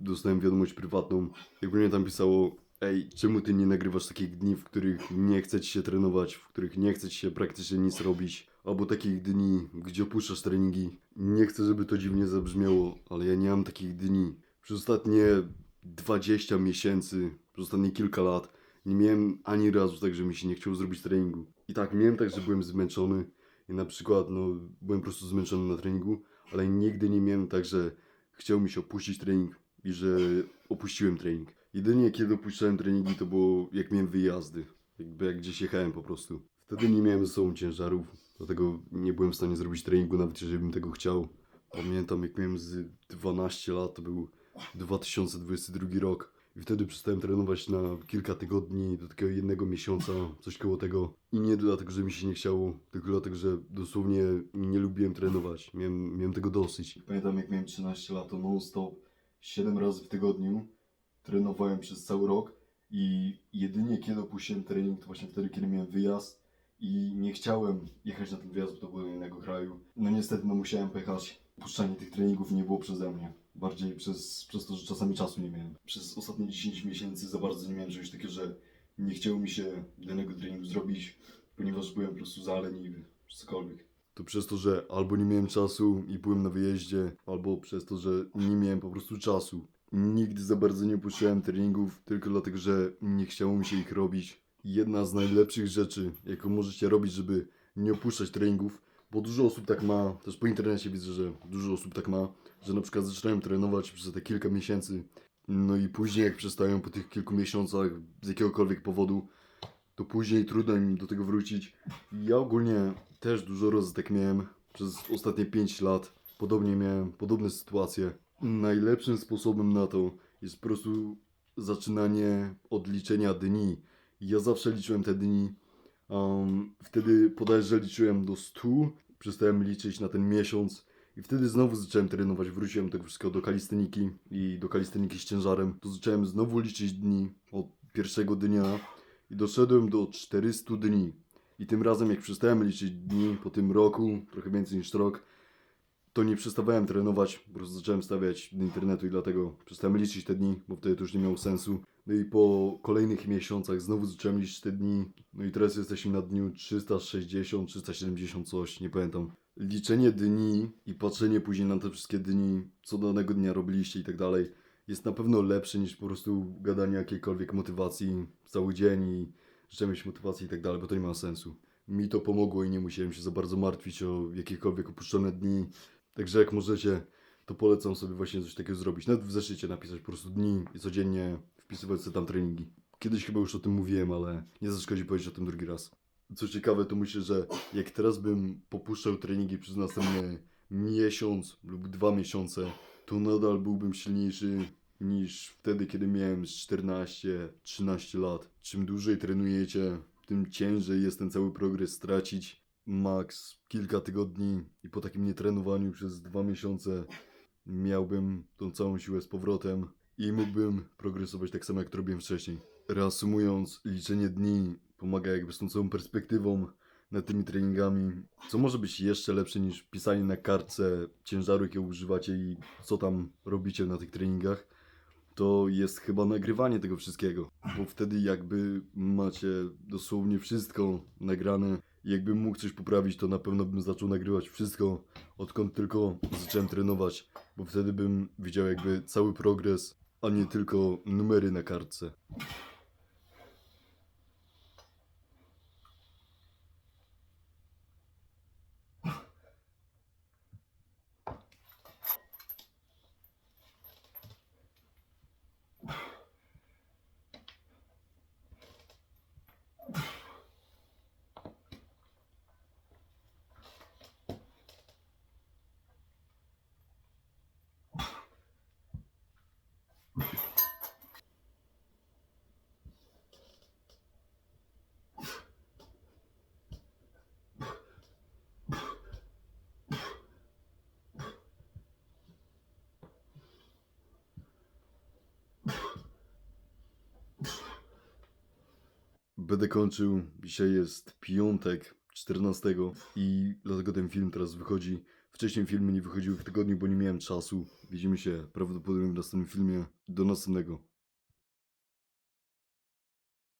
dostałem wiadomość prywatną, jak mnie tam pisało Ej, czemu ty nie nagrywasz takich dni, w których nie chce ci się trenować, w których nie chce ci się praktycznie nic robić, albo takich dni, gdzie opuszczasz treningi. Nie chcę, żeby to dziwnie zabrzmiało, ale ja nie mam takich dni. Przez ostatnie 20 miesięcy, przez ostatnie kilka lat, nie miałem ani razu tak, że mi się nie chciało zrobić treningu. I tak, miałem tak, że byłem zmęczony i na przykład, no, byłem po prostu zmęczony na treningu, ale nigdy nie miałem tak, że chciał mi się opuścić trening i że opuściłem trening. Jedynie kiedy opuszczałem treningi to było jak miałem wyjazdy, jakby jak gdzieś jechałem po prostu. Wtedy nie miałem ze sobą ciężarów, dlatego nie byłem w stanie zrobić treningu nawet jeżeli bym tego chciał. Pamiętam jak miałem z 12 lat, to był 2022 rok i wtedy przestałem trenować na kilka tygodni do takiego jednego miesiąca, coś koło tego. I nie dlatego, że mi się nie chciało, tylko dlatego, że dosłownie nie lubiłem trenować. Miałem, miałem tego dosyć. Pamiętam jak miałem 13 lat, to non-stop, 7 razy w tygodniu trenowałem przez cały rok i jedynie kiedy opuściłem trening, to właśnie wtedy, kiedy miałem wyjazd i nie chciałem jechać na ten wyjazd, bo to było do innego kraju. No niestety, no musiałem pojechać. Opuszczanie tych treningów nie było przeze mnie. Bardziej przez, przez to, że czasami czasu nie miałem. Przez ostatnie 10 miesięcy za bardzo nie miałem czegoś takiego, że nie chciało mi się danego treningu zrobić, ponieważ byłem po prostu zaleniwy, czy cokolwiek. To przez to, że albo nie miałem czasu i byłem na wyjeździe, albo przez to, że nie miałem po prostu czasu. Nigdy za bardzo nie opuszczałem treningów, tylko dlatego, że nie chciało mi się ich robić. Jedna z najlepszych rzeczy, jaką możecie robić, żeby nie opuszczać treningów, bo dużo osób tak ma, też po internecie widzę, że dużo osób tak ma, że na przykład zaczynają trenować przez te kilka miesięcy, no i później jak przestają po tych kilku miesiącach z jakiegokolwiek powodu, to później trudno im do tego wrócić. Ja ogólnie też dużo razy tak miałem przez ostatnie 5 lat. Podobnie miałem podobne sytuacje. Najlepszym sposobem na to jest po prostu zaczynanie od liczenia dni. Ja zawsze liczyłem te dni. Um, wtedy bodajże liczyłem do 100, przestałem liczyć na ten miesiąc i wtedy znowu zacząłem trenować. Wróciłem do tego wszystkiego do kalisteniki i do kalisteniki z ciężarem. To zacząłem znowu liczyć dni od pierwszego dnia i doszedłem do 400 dni. I tym razem, jak przestałem liczyć dni po tym roku, trochę więcej niż rok, to nie przestawałem trenować, po prostu zacząłem stawiać do internetu i dlatego przestałem liczyć te dni, bo wtedy to już nie miało sensu. No i po kolejnych miesiącach znowu zacząłem liczyć te dni, no i teraz jesteśmy na dniu 360, 370 coś, nie pamiętam. Liczenie dni i patrzenie później na te wszystkie dni, co danego dnia robiliście i tak dalej, jest na pewno lepsze niż po prostu gadanie jakiejkolwiek motywacji cały dzień i życzę mieć motywacji i tak dalej, bo to nie ma sensu. Mi to pomogło i nie musiałem się za bardzo martwić o jakiekolwiek opuszczone dni. Także jak możecie, to polecam sobie właśnie coś takiego zrobić. Nawet w zeszycie napisać po prostu dni i codziennie wpisywać sobie tam treningi. Kiedyś chyba już o tym mówiłem, ale nie zaszkodzi powiedzieć o tym drugi raz. Co ciekawe, to myślę, że jak teraz bym popuszczał treningi przez następny miesiąc lub dwa miesiące, to nadal byłbym silniejszy niż wtedy, kiedy miałem z 14-13 lat. Czym dłużej trenujecie, tym ciężej jest ten cały progres stracić. Max kilka tygodni i po takim nietrenowaniu przez dwa miesiące miałbym tą całą siłę z powrotem i mógłbym progresować tak samo jak to robiłem wcześniej. Reasumując, liczenie dni pomaga jakby z tą całą perspektywą nad tymi treningami. Co może być jeszcze lepsze niż pisanie na kartce ciężaru, jakiego używacie i co tam robicie na tych treningach, to jest chyba nagrywanie tego wszystkiego. Bo wtedy jakby macie dosłownie wszystko nagrane. Jakbym mógł coś poprawić, to na pewno bym zaczął nagrywać wszystko, odkąd tylko zacząłem trenować, bo wtedy bym widział jakby cały progres, a nie tylko numery na kartce. Będę kończył. Dzisiaj jest piątek 14 i dlatego ten film teraz wychodzi Wcześniej filmy nie wychodziły w tygodniu, bo nie miałem czasu. Widzimy się prawdopodobnie w następnym filmie. Do następnego.